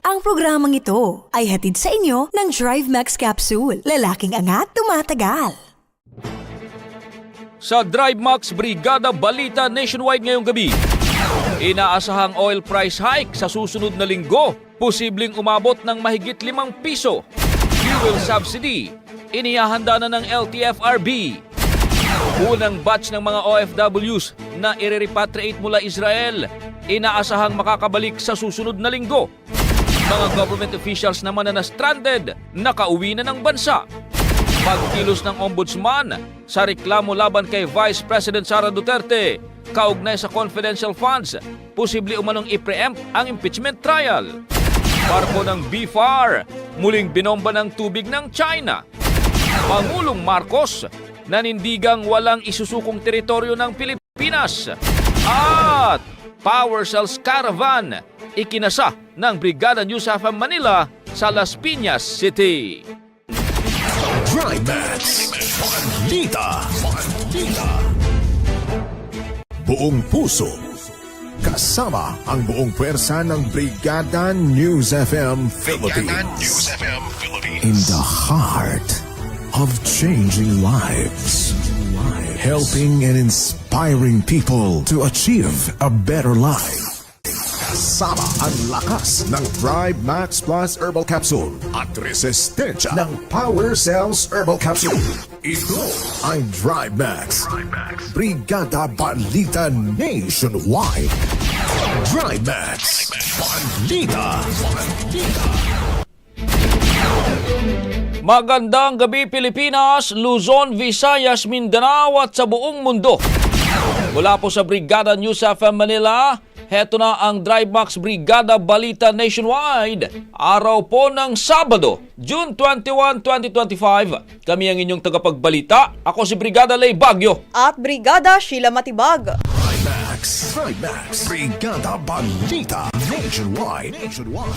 Ang programang ito ay hatid sa inyo ng Drive Max Capsule. Lalaking angat, tumatagal. Sa Drive Max Brigada Balita Nationwide ngayong gabi, inaasahang oil price hike sa susunod na linggo, posibleng umabot ng mahigit 5 piso. Fuel subsidy, inihahanda na ng LTFRB. Unang batch ng mga OFWs na ire-repatriate mula Israel, inaasahang makakabalik sa susunod na linggo. Mga government officials naman na na-stranded, nakauwi na ng bansa. Pagkilos ng ombudsman sa reklamo laban kay Vice President Sara Duterte kaugnay sa confidential funds, posible umanong i-preempt ang impeachment trial. Barko ng BFAR, muling binomba ng tubig ng China. Pangulong Marcos, nanindigang walang isusukong teritoryo ng Pilipinas. At Power Cells Caravan, ikinasa ng Brigada News FM Manila sa Las Piñas City. Drive Max. Balita. Balita. Buong puso. Kasama ang buong pwersa ng Brigada News FM Philippines. In the heart of changing lives. Helping and inspiring people to achieve a better life. Kasama ang lakas ng Thrive Max Plus Herbal Capsule at resistensya ng Power Cells Herbal Capsule. Ito ang Thrive Max. Brigada Balita Nationwide. Thrive Max. Balita. Magandang gabi Pilipinas, Luzon, Visayas, Mindanao at sa buong mundo. Mula po sa Brigada News FM Manila, heto na ang Drive Max Brigada Balita Nationwide. Araw po ng Sabado, June 21, 2025. Kami ang inyong tagapagbalita. Ako si Brigada Lay Bagyo. at Brigada Sheila Matibag. Max. Max. Brigada Balita Nationwide. Nationwide.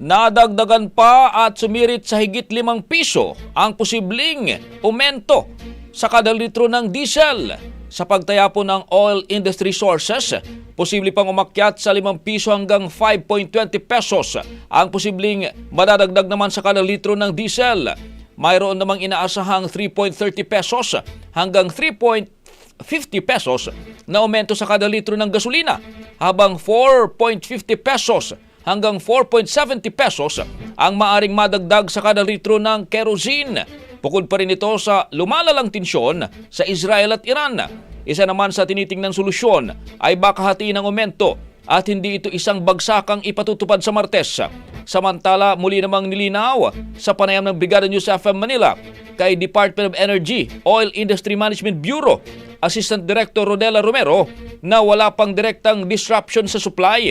Nadagdagan pa at sumirit sa higit 5 piso ang posibleng aumento sa kada litro ng diesel. Sa pagtaya po ng oil industry sources, posible pang umakyat sa 5 piso hanggang 5.20 pesos ang posibleng madadagdag naman sa kada litro ng diesel. Mayroon namang inaasahang 3.30 pesos hanggang 3. 50 pesos na aumento sa kada litro ng gasolina habang 4.50 pesos hanggang 4.70 pesos ang maaring madagdag sa kada litro ng kerosene. Bukod pa rin ito sa lumalalang tensyon sa Israel at Iran. Isa naman sa tinitingnan solusyon ay baka hatiin ng aumento at hindi ito isang bagsakang ipatutupad sa Martes. Samantala, muli namang nilinaw sa panayam ng Brigada News FM Manila kay Department of Energy Oil Industry Management Bureau Assistant Director Rodela Romero na wala pang direktang disruption sa supply.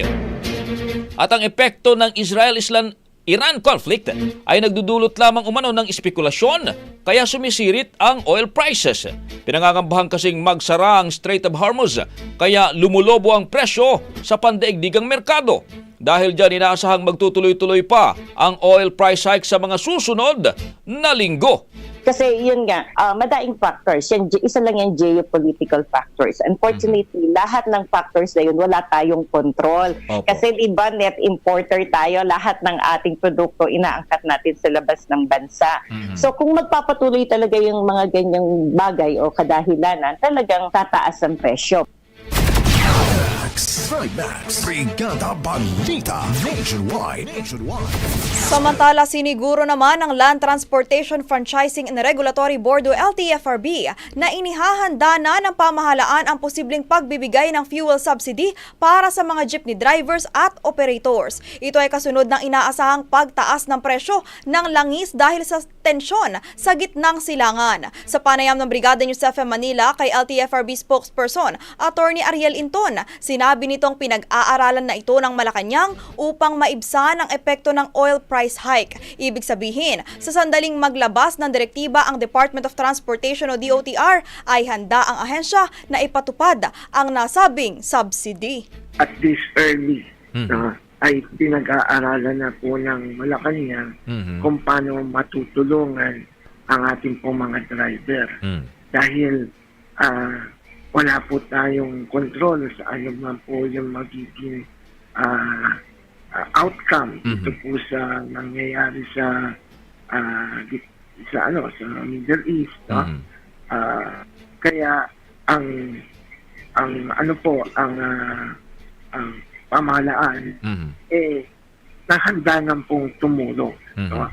At ang epekto ng Israel-Islam Iran conflict ay nagdudulot lamang umano ng espekulasyon kaya sumisirit ang oil prices. Pinangangambahan kasing magsara ang Strait of Hormuz kaya lumulobo ang presyo sa pandaigdigang merkado. Dahil dyan inaasahang magtutuloy-tuloy pa ang oil price hike sa mga susunod na linggo. Kasi yun nga, ah, madaing factors. Yan, isa lang yung geopolitical factors. Unfortunately, lahat ng factors na yun, wala tayong control. Opo. Kasi iba net importer tayo, lahat ng ating produkto inaangkat natin sa labas ng bansa. So kung magpapatuloy talaga yung mga ganyang bagay o kadahilanan, talagang tataas ang presyo. Max, Trimax, Brigada Balita Nationwide. Nationwide. Samantala, siniguro naman ng Land Transportation Franchising and Regulatory Board o LTFRB na inihahanda na ng pamahalaan ang posibleng pagbibigay ng fuel subsidy para sa mga jeepney drivers at operators. Ito ay kasunod ng inaasahang pagtaas ng presyo ng langis dahil sa tensyon sa gitnang silangan. Sa panayam ng Brigada News FM Manila kay LTFRB spokesperson, Attorney Ariel Inton, sinabi nitong pinag-aaralan na ito ng Malacanang upang maibsan ang epekto ng oil price hike. Ibig sabihin, sa sandaling maglabas ng direktiba ang Department of Transportation o DOTR ay handa ang ahensya na ipatupad ang nasabing subsidy. at this early no, ay pinag-aaralan na po ng Malacanang kung paano matutulungan ang ating po mga driver. Dahil ah, wala po tayong control sa ano man po yung magiging ah, ah, outcome dito po sa nangyayari sa di- sa ano sa Middle East no? Ah, kaya ang ang ano po ang ah, ang pamahalaan eh nahanda nang pong tumulong no?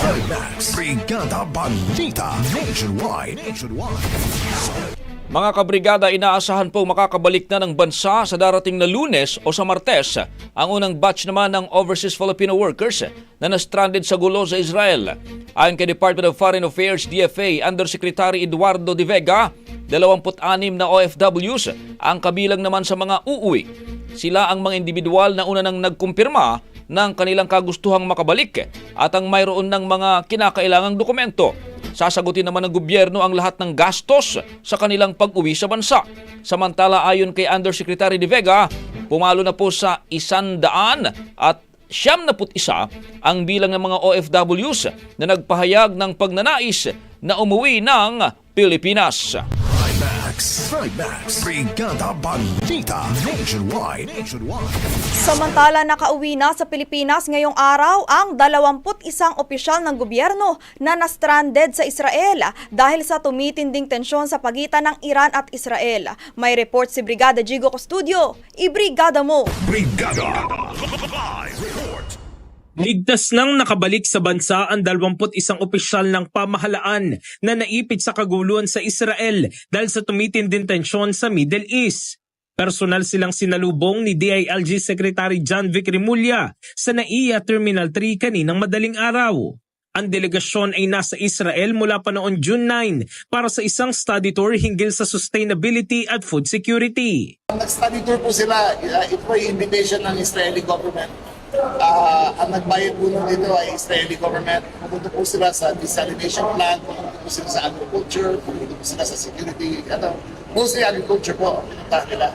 Trimax, Brigada Balita Nationwide. Nationwide. Mga kabrigada, inaasahan po makakabalik na ng bansa sa darating na lunes o sa martes ang unang batch naman ng overseas Filipino workers na na-stranded sa gulo sa Israel. Ayon kay Department of Foreign Affairs DFA Undersecretary Eduardo De Vega, 26 na OFWs ang kabilang naman sa mga uuwi. Sila ang mga individual na una nang nagkumpirma ng kanilang kagustuhang makabalik at ang mayroon ng mga kinakailangang dokumento. Sasagutin naman ng gobyerno ang lahat ng gastos sa kanilang pag-uwi sa bansa. Samantala ayon kay Undersecretary De Vega, pumalo na po sa isandaan at siyam na isa ang bilang ng mga OFWs na nagpahayag ng pagnanais na umuwi ng Pilipinas. Trimax, Brigada Balita Nationwide. Nationwide. Samantala nakauwi na sa Pilipinas ngayong araw ang 21 opisyal ng gobyerno na na-stranded sa Israel dahil sa tumitinding tensyon sa pagitan ng Iran at Israel. May report si Brigada Jigo Custudio. Ibrigada mo! Brigada. Live report. Ligtas nang nakabalik sa bansa ang 21 opisyal ng pamahalaan na naipit sa kaguluhan sa Israel dahil sa tumitinding tensyon sa Middle East. Personal silang sinalubong ni DILG Secretary John Vic Rimulya sa NAIA Terminal 3 kaninang madaling araw. Ang delegasyon ay nasa Israel mula pa noong June 9 para sa isang study tour hinggil sa sustainability at food security. Nag-study tour po sila. Uh, ito yung invitation ng Israeli government. Ah, ang nagbayad po nun dito ay Israeli government. Pupunta po sila sa desalination plant, pupunta po sila sa agriculture, pupunta po sila sa security, ano, mostly agriculture po, pupunta nila.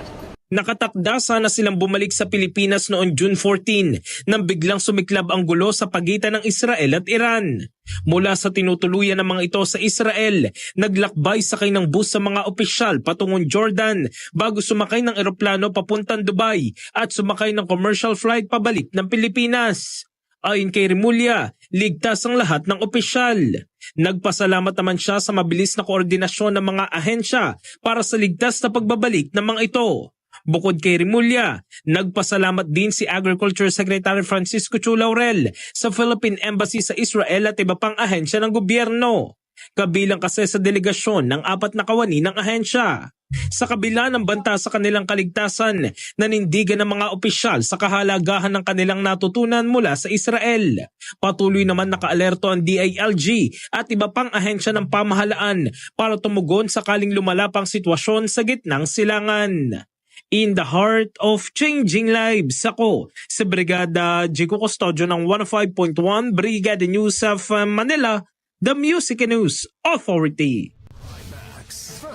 Nakatakda sana silang bumalik sa Pilipinas noong June 14 nang biglang sumiklab ang gulo sa pagitan ng Israel at Iran. Mula sa tinutuluyan ng mga ito sa Israel, naglakbay sakay ng bus sa mga opisyal patungong Jordan bago sumakay ng eroplano papuntang Dubai at sumakay ng commercial flight pabalik ng Pilipinas. Ayon kay Rimulya, ligtas ang lahat ng opisyal. Nagpasalamat naman siya sa mabilis na koordinasyon ng mga ahensya para sa ligtas na pagbabalik ng mga ito. Bukod kay Rimulya, nagpasalamat din si Agriculture Secretary Francisco Chu Laurel sa Philippine Embassy sa Israel at iba pang ahensya ng gobyerno. kabilang kasi sa delegasyon ng apat na kawani ng ahensya. Sa kabila ng banta sa kanilang kaligtasan, nanindigan ng mga opisyal sa kahalagahan ng kanilang natutunan mula sa Israel. Patuloy naman nakaalerto ang DILG at iba pang ahensya ng pamahalaan para tumugon sakaling lumala pang sitwasyon sa gitnang silangan. In the heart of changing lives, ako si Brigada Jico Custodio ng 105.1 Brigada News of uh, Manila, the Music News Authority.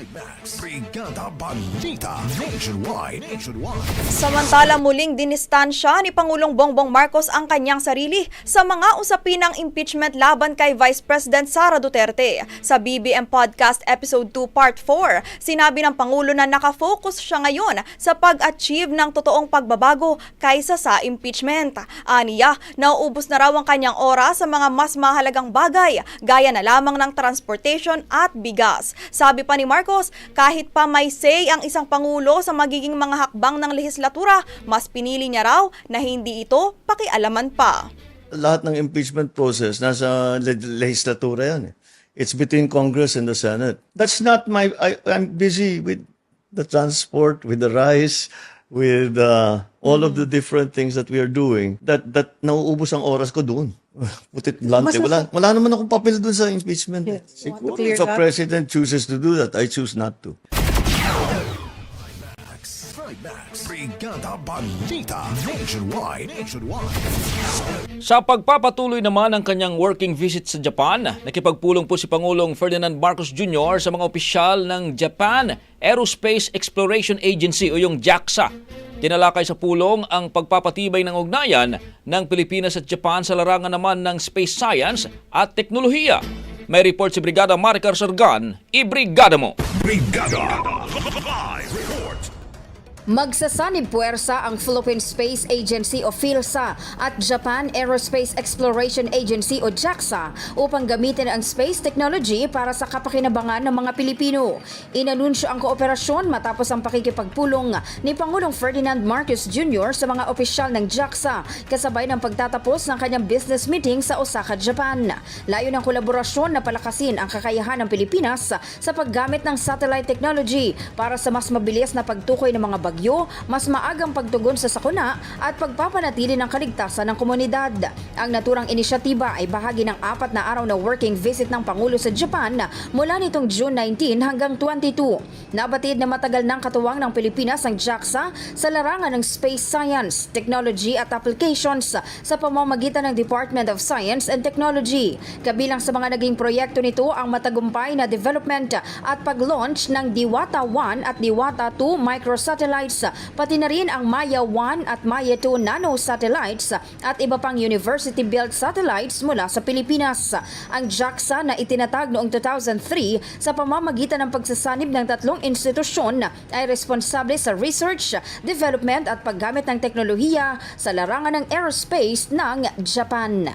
Trimax, Brigada Balita Nationwide. Nationwide. Samantala muling dinistansya ni Pangulong Bongbong Marcos ang kanyang sarili sa mga usapin ng impeachment laban kay Vice President Sara Duterte. Sa BBM Podcast Episode 2 Part 4, sinabi ng Pangulo na nakafocus siya ngayon sa pag-achieve ng totoong pagbabago kaysa sa impeachment. Aniya, nauubos na raw ang kanyang oras sa mga mas mahalagang bagay gaya na lamang ng transportation at bigas. Sabi pa ni Marcos, kahit pa may say ang isang pangulo sa magiging mga hakbang ng lehislatura, mas pinili niya raw na hindi ito pakialaman pa. lahat ng impeachment process nasa le- legislatura yan. eh. It's between Congress and the Senate. That's not my I, I'm busy with the transport, with the rice, with uh, all of the different things that we are doing. That that nauubos ang oras ko doon. Put it bluntly. Wala, wala naman akong papel doon sa impeachment. eh. Siguro if a president chooses to do that, I choose not to. Brigada Balita Nationwide. Nationwide. Sa pagpapatuloy naman ng kanyang working visit sa Japan, nakipagpulong po si Pangulong Ferdinand Marcos Jr. sa mga opisyal ng Japan Aerospace Exploration Agency o yung JAXA. Tinalakay sa pulong ang pagpapatibay ng ugnayan ng Pilipinas at Japan sa larangan naman ng space science at teknolohiya. May report si Brigada Maricar Sargan, i-brigada mo! Brigada Live. Magsasanib puwersa ang Philippine Space Agency o PhilSA at Japan Aerospace Exploration Agency o JAXA upang gamitin ang space technology para sa kapakinabangan ng mga Pilipino. Inanunsyo ang kooperasyon matapos ang pakikipagpulong ni Pangulong Ferdinand Marcos Jr. sa mga opisyal ng JAXA kasabay ng pagtatapos ng kanyang business meeting sa Osaka, Japan. Layo ng kolaborasyon na palakasin ang kakayahan ng Pilipinas sa paggamit ng satellite technology para sa mas mabilis na pagtukoy ng mga bagyo, mas maagang pagtugon sa sakuna at pagpapanatili ng kaligtasan ng komunidad. Ang naturang inisyatiba ay bahagi ng apat na araw na working visit ng Pangulo sa Japan mula nitong June 19 hanggang 22. Nabatid na matagal ng katuwang ng Pilipinas ang JAXA sa larangan ng space science, technology at applications sa pamamagitan ng Department of Science and Technology. Kabilang sa mga naging proyekto nito ang matagumpay na development at pag-launch ng Diwata 1 at Diwata 2 microsatellites, pati na rin ang Maya 1 at Maya 2 nanosatellites at iba pang university-built satellites mula sa Pilipinas. Ang JAXA na itinatag noong 2003 sa pamamagitan ng pagsasanib ng tatlong institusyon ay responsable sa research, development at paggamit ng teknolohiya sa larangan ng aerospace ng Japan.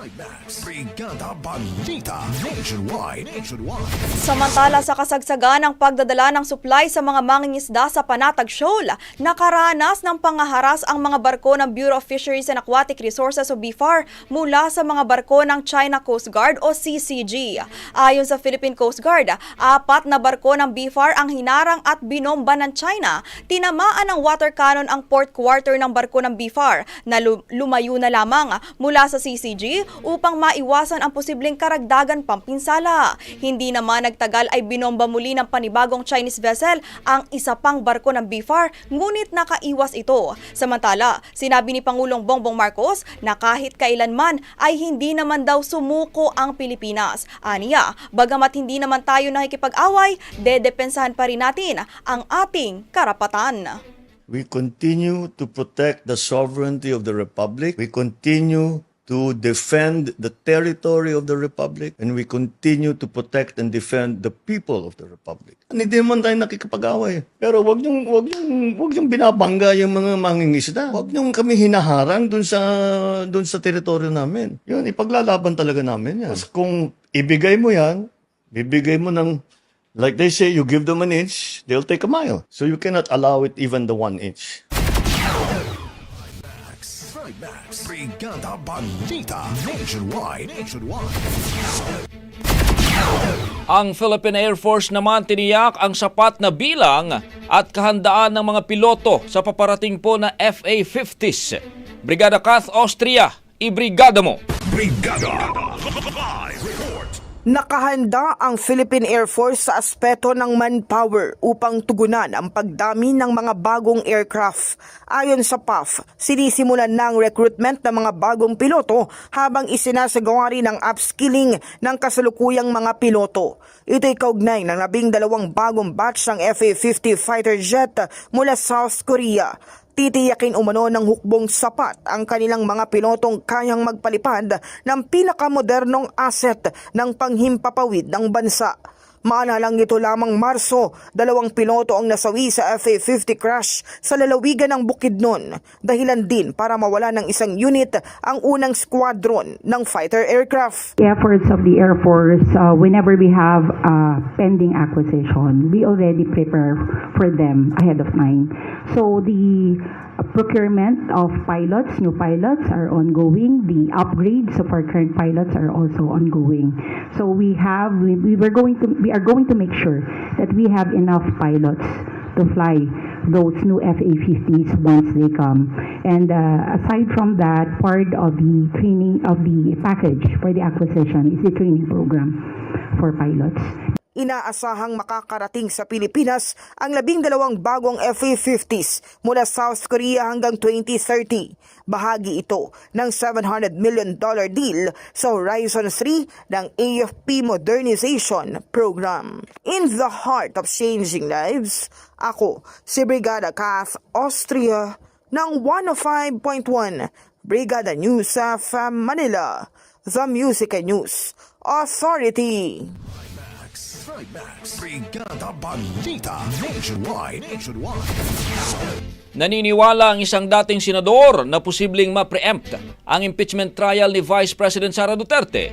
Trimax, Brigada Balita Nationwide. Nationwide. Samantala sa kasagsagan ng pagdadala ng supply sa mga mangingisda sa Panatag Shoal, nakaranas ng pangaharas ang mga barko ng Bureau of Fisheries and Aquatic Resources o BFAR mula sa mga barko ng China Coast Guard o CCG. Ayon sa Philippine Coast Guard, apat na barko ng BFAR ang hinarang at binomba ng China. Tinamaan ng water cannon ang port quarter ng barko ng BFAR na lu- lumayo na lamang mula sa CCG upang maiwasan ang posibleng karagdagan pampinsala. Hindi naman nagtagal ay binomba muli ng panibagong Chinese vessel ang isa pang barko ng BFAR ngunit nakaiwas ito. Samantala, sinabi ni Pangulong Bongbong Marcos na kahit kailanman ay hindi naman daw sumuko ang Pilipinas. Aniya, bagamat hindi naman tayo nakikipag-away, dedepensahan pa rin natin ang ating karapatan. We continue to protect the sovereignty of the Republic. We continue to defend the territory of the Republic. And we continue to protect and defend the people of the Republic. Hindi naman tayo nakikipag-away. Pero wag niyong, wag niyong, wag niyong binabangga yung mga mangingisda. Wag niyong kami hinaharang dun sa, dun sa teritoryo namin. Yun, ipaglalaban talaga namin yan. Kung ibigay mo yan, bibigay mo ng Like they say, you give them an inch, they'll take a mile. So you cannot allow it even the one inch. Trimax. Brigada Balita. Nationwide. Nationwide. Ang Philippine Air Force naman tiniyak ang sapat na bilang at kahandaan ng mga piloto sa paparating po na FA-50s. Brigada Kath Austria, ibrigada mo! Brigada. Nakahanda ang Philippine Air Force sa aspeto ng manpower upang tugunan ang pagdami ng mga bagong aircraft. Ayon sa PAF, sinisimulan ng recruitment ng mga bagong piloto habang isinasagawa rin ang upskilling ng kasalukuyang mga piloto. Ito'y kaugnay ng labing dalawang bagong batch ng FA-50 fighter jet mula South Korea. Titiyakin umano ng hukbong sapat ang kanilang mga pilotong kayang magpalipad ng pinakamodernong asset ng panghimpapawid ng bansa. Maalalang nito lamang Marso, dalawang piloto ang nasawi sa FA-50 crash sa lalawigan ng Bukidnon, dahilan din para mawala ng isang unit ang unang squadron ng fighter aircraft. The efforts of the Air Force, uh, whenever we have uh, pending acquisition, we already prepare for them ahead of time. So the procurement of pilots, new pilots are ongoing. The upgrades of our current pilots are also ongoing. So we have, we, we were going to, we are going to make sure that we have enough pilots to fly those new FA-50s once they come. And uh, aside from that, part of the training of the package for the acquisition is the training program for pilots. Inaasahang makakarating sa Pilipinas ang labing dalawang bagong FA-50s mula South Korea hanggang 2030. Bahagi ito ng $700 million deal sa Horizon 3 ng AFP Modernization Program. In the heart of changing lives, ako si Brigada Kath Austria ng 105.1 Brigada News of Manila, The Music and News Authority. Trimax. Brigada Balita. Nationwide. Nationwide. Naniniwala ang isang dating senador na posibleng ma-preempt ang impeachment trial ni Vice President Sara Duterte.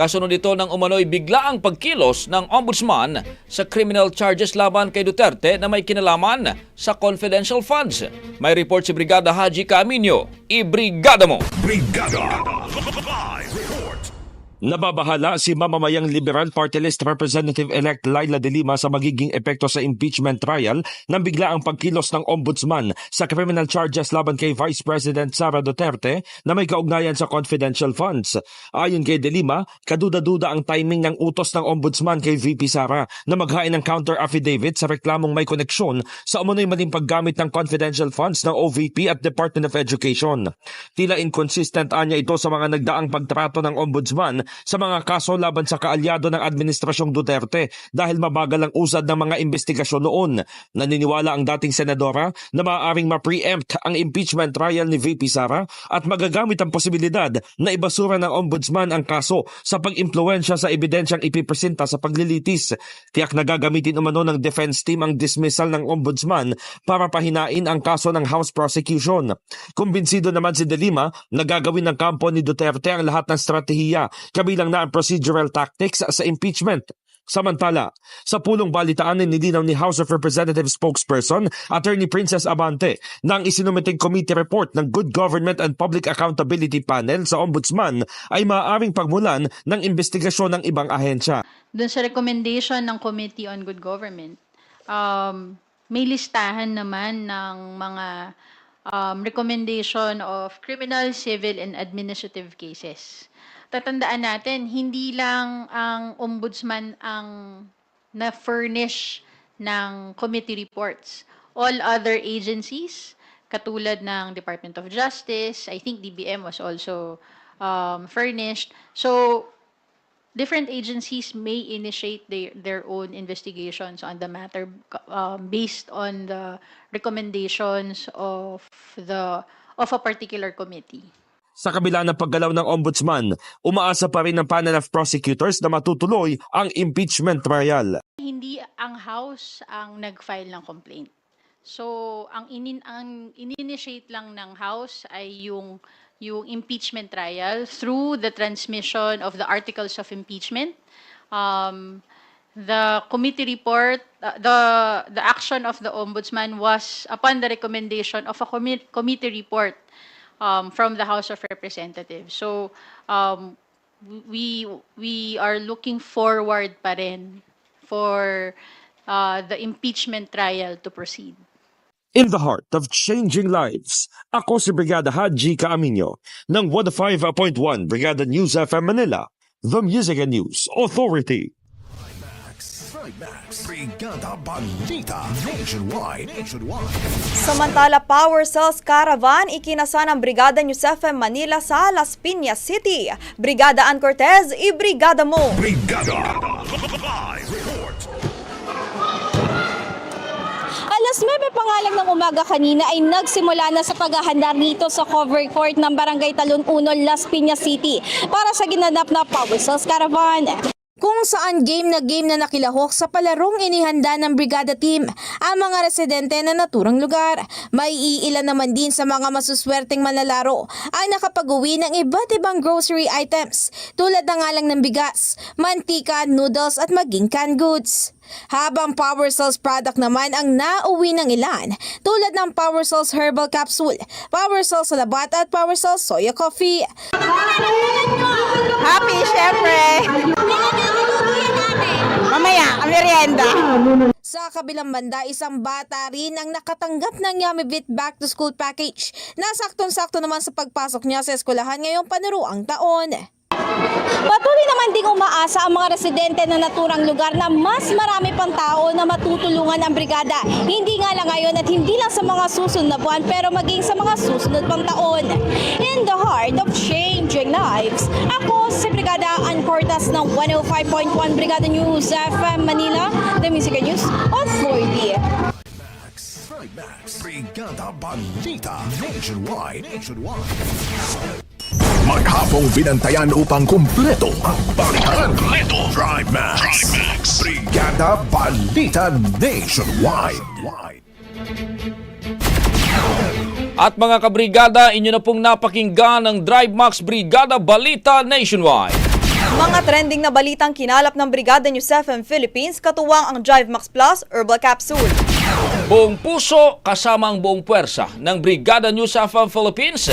Kasunod ito ng umano'y biglaang pagkilos ng ombudsman sa criminal charges laban kay Duterte na may kinalaman sa confidential funds. May report si Brigada Haji Camino. Ibrigada mo! Brigada. Live. Nababahala si mamamayang Liberal Party List Representative-elect Laila De Lima sa magiging epekto sa impeachment trial nang bigla ang pagkilos ng ombudsman sa criminal charges laban kay Vice President Sara Duterte na may kaugnayan sa confidential funds. Ayon kay De Lima, kaduda-duda ang timing ng utos ng ombudsman kay VP Sara na maghain ng counter affidavit sa reklamong may koneksyon sa umunoy maling paggamit ng confidential funds ng OVP at Department of Education. Tila inconsistent anya ito sa mga nagdaang pagtrato ng ombudsman sa mga kaso laban sa kaalyado ng Administrasyong Duterte dahil mabagal ang usad ng mga investigasyon noon. Naniniwala ang dating senadora na maaaring ma-preempt ang impeachment trial ni VP Sara at magagamit ang posibilidad na ibasura ng ombudsman ang kaso sa pag-impluensya sa ebidensyang ipipresenta sa paglilitis. Tiyak na gagamitin umano ng defense team ang dismissal ng ombudsman para pahinain ang kaso ng House prosecution. Kumbinsido naman si De Lima na gagawin ng kampo ni Duterte ang lahat ng strategiya kabilang na ang procedural tactics sa impeachment. Samantala, sa pulong balitaan nilinaw ni House of Representatives spokesperson Attorney Princess Abante na ang isinumiting committee report ng Good Government and Public Accountability Panel sa Ombudsman ay maaaring pagmulan ng investigasyon ng ibang ahensya. Doon sa recommendation ng Committee on Good Government, um, may listahan naman ng mga um, recommendation of criminal, civil, and administrative cases. Tatandaan natin, hindi lang ang ombudsman ang na-furnish ng committee reports. All other agencies, katulad ng Department of Justice, I think DBM was also um, furnished. So, different agencies may initiate their, their own investigations on the matter um, based on the recommendations of the of a particular committee. Sa kabila ng paggalaw ng ombudsman, umaasa pa rin ng panel of prosecutors na matutuloy ang impeachment trial. Hindi ang House ang nag-file ng complaint. So, ang inin ang initiate lang ng House ay yung yung impeachment trial through the transmission of the articles of impeachment. Um, the committee report, uh, the the action of the ombudsman was upon the recommendation of a commi- committee report um, from the House of Representatives. So um, we we are looking forward pa rin for uh, the impeachment trial to proceed. In the heart of changing lives, ako si Brigada Haji Kaaminyo ng 105.1 Brigada News FM Manila, the Music and News Authority. Trimax. Brigada Balita Nationwide. Nationwide. Samantala, Power Cells Caravan ikinasa ng Brigada News FM Manila sa Las Piñas City. Brigada Ann Cortez, ibrigada mo! Brigada. Live report. Alas 9 pa nga lang ng umaga kanina ay nagsimula na sa paghahanda rito sa cover court ng Barangay Talon 1, Las Piñas City para sa ginanap na Power Cells Caravan. Kung saan game na game na nakilahok sa palarong inihanda ng brigada team ang mga residente na naturang lugar. May iilan naman din sa mga masuswerteng manlalaro ay nakapag-uwi ng iba't ibang grocery items tulad na nga lang ng bigas, mantika, noodles at maging canned goods. Habang Power Cells product naman ang nauwi ng ilan tulad ng Power Cells Herbal Capsule, Power Cells Labat at Power Cells Soya Coffee. Happy, syempre! Mamaya, merienda. Sa kabilang banda, isang bata rin ang nakatanggap ng Yummy Bit Back to School Package na saktong-sakto naman sa pagpasok niya sa eskwelahan ngayong panuruang taon. Patuloy naman ding umaasa ang mga residente na naturang lugar na mas marami pang tao na matutulungan ang brigada. Hindi nga lang ngayon at hindi lang sa mga susunod na buwan pero maging sa mga susunod pang taon. In the heart of changing lives, ako si Brigada Ann ng 105.1 Brigada News FM Manila, the Music News Authority. Trimax. Brigada Balita Nationwide. Nationwide. Maghapong binantayan upang kumpleto ang balitan. Kumpleto. Trimax. Trimax. Brigada Balita Nationwide. At mga kabrigada, inyo na pong napakinggan ang Drive Max Brigada Balita Nationwide. Mga trending na balitang kinalap ng Brigada News FM Philippines, katuwang ang Drive Max Plus Herbal Capsule. Buong puso kasama ang buong puwersa ng Brigada News FM Philippines.